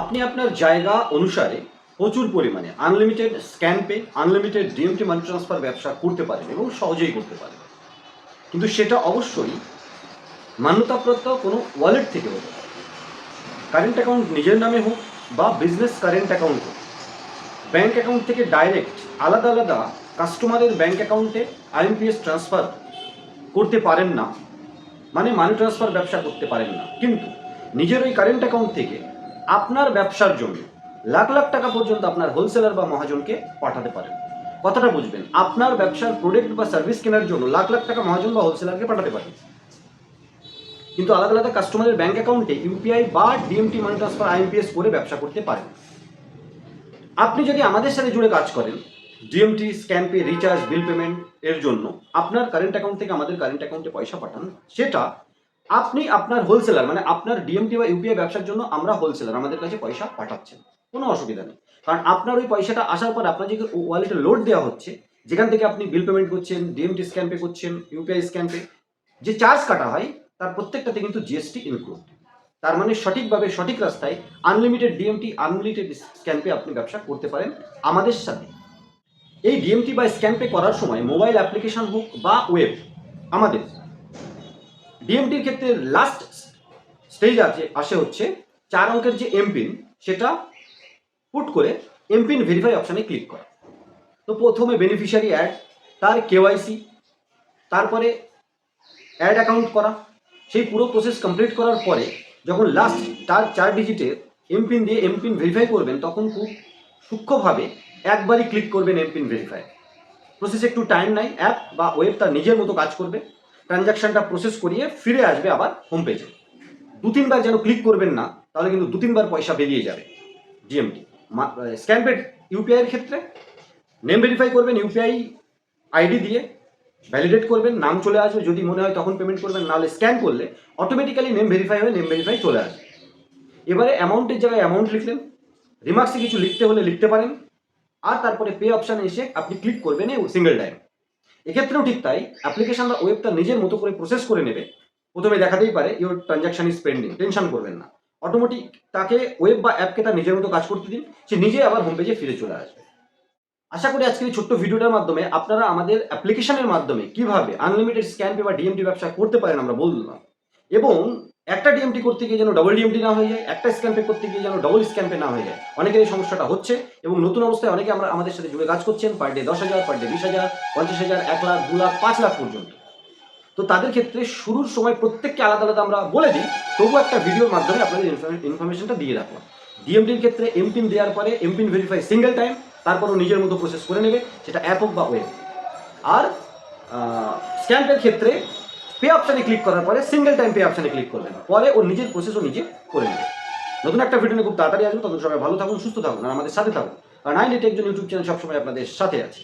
আপনি আপনার জায়গা অনুসারে প্রচুর পরিমাণে unlimited scan pay unlimited DMT money transfer ব্যবসা করতে পারেন এবং সহজেই করতে পারেন। কিন্তু সেটা অবশ্যই মান্যতাপ্রাপ্ত কোনো ওয়ালেট থেকে হতে পারে। কারেন্ট অ্যাকাউন্ট নিজের নামে হোক বা বিজনেস কারেন্ট অ্যাকাউন্ট হোক ব্যাঙ্ক অ্যাকাউন্ট থেকে ডাইরেক্ট আলাদা আলাদা কাস্টমারের ব্যাঙ্ক অ্যাকাউন্টে আইএমপিএস ট্রান্সফার করতে পারেন না মানে মানি ট্রান্সফার ব্যবসা করতে পারেন না। কিন্তু নিজের ওই কারেন্ট অ্যাকাউন্ট থেকে আপনার ব্যবসার জন্য লাখ লাখ টাকা পর্যন্ত আপনার হোলসেলার বা মহাজনকে পাঠাতে পারেন কথাটা বুঝবেন, আপনার ব্যবসার প্রোডাক্ট বা সার্ভিস কেনার জন্য লাখ লাখ টাকা মহাজন বা হোলসেলারকে পাঠাতে পারেন কিন্তু আলাদা আলাদা কাস্টমারের ব্যাংক অ্যাকাউন্টে ইউপিআই বা ডিএমটি মানি ট্রান্সফার আইএমপিএস করে ব্যবসা করতে পারেন। আপনি যদি আমাদের সাথে জুড়ে কাজ করেন DMT scan pay recharge bill payment এর জন্য আপনার কারেন্ট অ্যাকাউন্ট থেকে আমাদের কারেন্ট অ্যাকাউন্টে পয়সা পাঠান, সেটা আপনি আপনার হোলসেলার মানে আপনার ডিএমটি বা ইউপিআই ব্যবসার জন্য আমরা হোলসেলার আমাদের কাছে পয়সা পাঠাচ্ছেন। কোনো অসুবিধা নেই। কারণ আপনার ওই পয়সাটা আসার পর আপনার যে ওয়ালেটে লোড দেওয়া হচ্ছে, যেখান থেকে আপনি বিল পেমেন্ট করছেন ডিএমটি স্ক্যান পে করছেন ইউপিআই স্ক্যান পে যে চার্জ কাটা হয়, তার প্রত্যেকটাতে কিন্তু জিএসটি ইনক্লুড তার মানে সঠিকভাবে, সঠিক রাস্তায় unlimited DMT unlimited scan pay আপনি ব্যবসা করতে পারেন আমাদের সাথে। এই ডিএমটি বা স্ক্যান পে করার সময় মোবাইল অ্যাপ্লিকেশন হোক বা ওয়েব আমাদের। ডিএমটির ক্ষেত্রে লাস্ট স্টেজ আছে আসে হচ্ছে চার অঙ্কের যে এমপিন সেটা পুট করে এমপিন ভেরিফাই অপশানে ক্লিক করা। তো প্রথমে বেনিফিশিয়ারি অ্যাড তার কেওয়াইসি তারপরে অ্যাড অ্যাকাউন্ট করা। সেই পুরো প্রসেস কমপ্লিট করার পরে যখন লাস্ট তার চার ডিজিটের এমপিন দিয়ে এমপিন ভেরিফাই করবেন, তখন খুব সূক্ষ্মভাবে একবারই ক্লিক করবেন এমপিন ভেরিফাই প্রসেস একটু টাইম নেয় অ্যাপ বা ওয়েব তার নিজের মতো কাজ করবে। ট্রানজাকশনটা প্রসেস করিয়ে ফিরে আসবে আবার হোম পেজে দু তিনবার যেন ক্লিক করবেন না, তাহলে কিন্তু দু তিনবার পয়সা বেরিয়ে যাবে জিএমটি স্ক্যান পেড ইউপিআইয়ের ক্ষেত্রে নেম ভেরিফাই করবেন ইউপিআই আইডি দিয়ে ভ্যালিডেট করবেন, নাম চলে আসবে, যদি মনে হয় তখন পেমেন্ট করবেন, নাহলে স্ক্যান করলে অটোমেটিক্যালি নেম ভেরিফাই হয়ে নেম ভেরিফাই চলে আসবে। এবারে অ্যামাউন্টের জায়গায় অ্যামাউন্ট লিখলেন রিমার্কসে কিছু লিখতে হলে লিখতে পারেন, আর তারপরে পে অপশানে এসে আপনি ক্লিক করবেন এই সিঙ্গেল টাইম এক্ষেত্রেও ঠিক তাই। অ্যাপ্লিকেশন বা ওয়েবটা নিজের মতো করে প্রসেস করে নেবে, প্রথমে দেখাতেই পারে your transaction is pending tension করবেন না। অটোমেটিক তাকে ওয়েব বা অ্যাপকে তার নিজের মতো কাজ করতে দিন, সে নিজে আবার হোম পেজে ফিরে চলে আসবে। আশা করি আজকের এই ছোট্ট ভিডিওটার মাধ্যমে আপনারা আমাদের অ্যাপ্লিকেশনের মাধ্যমে কীভাবে আনলিমিটেড স্ক্যান পে বা ডিএমটি ব্যবসা করতে পারেন আমরা বললাম। এবং একটা ডিএমটি করতে গিয়ে যেন ডবল ডিএমটি না হয়ে যায়, একটা স্ক্যাম্পে করতে গিয়ে যেন ডবল স্ক্যাম্পে না হয়ে যায়, অনেকের এই সমস্যাটা হচ্ছে এবং নতুন অবস্থায় অনেকে আমরা আমাদের সাথে জুড়ে কাজ করছেন পার ডে দশ হাজার পার ডে বিশ হাজার, পঞ্চাশ হাজার, এক লাখ, দু লাখ, পাঁচ লাখ পর্যন্ত। তো তাদের ক্ষেত্রে শুরুর সময় প্রত্যেককে আলাদা আলাদা আমরা বলে দিই, তবু একটা ভিডিওর মাধ্যমে আপনাদের ইনফরমেশনটা দিয়ে রাখলাম। ডিএমটির ক্ষেত্রে এমপিন দেওয়ার পরে এমপিন ভেরিফাই সিঙ্গেল টাইম তারপরও নিজের মতো প্রসেস করে নেবে, সেটা অ্যাপ হোক বা ওয়েব আর স্ক্যাম্পের ক্ষেত্রে পে অপশানে ক্লিক করার পরে সিঙ্গেল টাইম পে অপশানে ক্লিক করবেন পরে ও নিজের প্রসেস ও নিজে করে নেবে। নতুন একটা ভিডিও নিয়ে খুব তাড়াতাড়ি আসবেন। তখন সবাই ভালো থাকুন, সুস্থ থাকুন, আর আমাদের সাথে থাকুন। আর নাইন এইট একজন ইউটিউব চ্যানেল সবসময় আপনাদের সাথে আছে।